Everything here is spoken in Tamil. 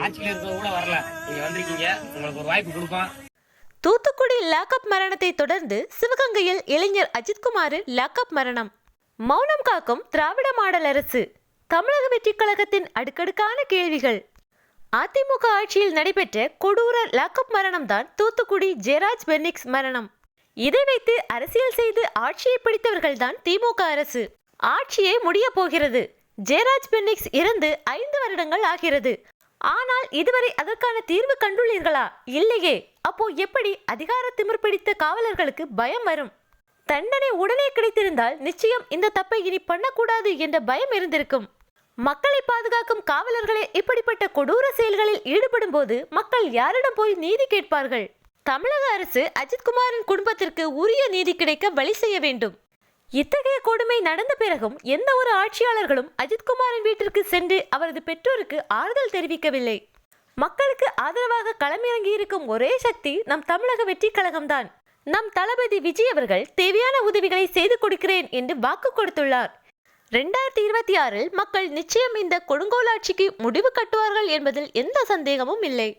ஆட்சியில் கூட வரல. நீங்க வந்திருக்கீங்க. உங்களுக்கு ஒரு வாய்ப்பு கொடுப்போம். தூத்துக்குடி லாக்அப் மரணத்தை தொடர்ந்து சிவகங்கையில் இளைஞர் அஜித்குமாரின் லாக்அப் மரணம். மௌனம் காக்கும் திராவிட மாடல் அரசு. தமிழக வெற்றிக் கழகத்தின் அடுக்கடுக்கான கேள்விகள். அதிமுக ஆட்சியில் நடைபெற்ற கொடூர லாக்அப் மரணம் தான் தூத்துக்குடி ஜெராஜ் பெர்னிக்ஸ் மரணம். இதை வைத்து அரசியல் செய்து ஆட்சியை பிடித்தவர்கள்தான் திமுக அரசு. ஆட்சியே முடிய போகிறது. ஜெயராஜ் பெர்னிக்ஸ் இறந்து ஐந்து வருடங்கள் ஆகிறது. ஆனால் இதுவரை அதற்கான தீர்வு கண்டுள்ளீர்களா? இல்லையே. அப்போ எப்படி அதிகார திமிர் பிடித்த காவலர்களுக்கு பயம் வரும்? தண்டனை உடனே கிடைத்திருந்தால் நிச்சயம் இந்த தப்பை இனி பண்ணக்கூடாது என்ற பயம் இருந்திருக்கும். மக்களை பாதுகாக்கும் காவலர்களே இப்படிப்பட்ட கொடூர செயல்களில் ஈடுபடும் போது மக்கள் யாரிடம் போய் நீதி கேட்பார்கள்? தமிழக அரசு அஜித்குமாரின் குடும்பத்திற்கு உரிய நீதி கிடைக்க வழி செய்ய வேண்டும். இத்தகைய கொடுமை நடந்த பிறகும் எந்த ஒரு ஆட்சியாளர்களும் அஜித்குமாரின் வீட்டிற்கு சென்று அவரது பெற்றோருக்கு ஆறுதல் தெரிவிக்கவில்லை. மக்களுக்கு ஆதரவாக களமிறங்கி இருக்கும் ஒரே சக்தி நம் தமிழக வெற்றி கழகம்தான். நம் தளபதி விஜய் அவர்கள் தேவையான உதவிகளை செய்து கொடுக்கிறேன் என்று வாக்கு கொடுத்துள்ளார். ரெண்டாயிரத்தி இருபத்தி ஆறில் மக்கள் நிச்சயம் இந்த கொடுங்கோல் ஆட்சிக்கு முடிவு கட்டுவார்கள் என்பதில் எந்த சந்தேகமும் இல்லை.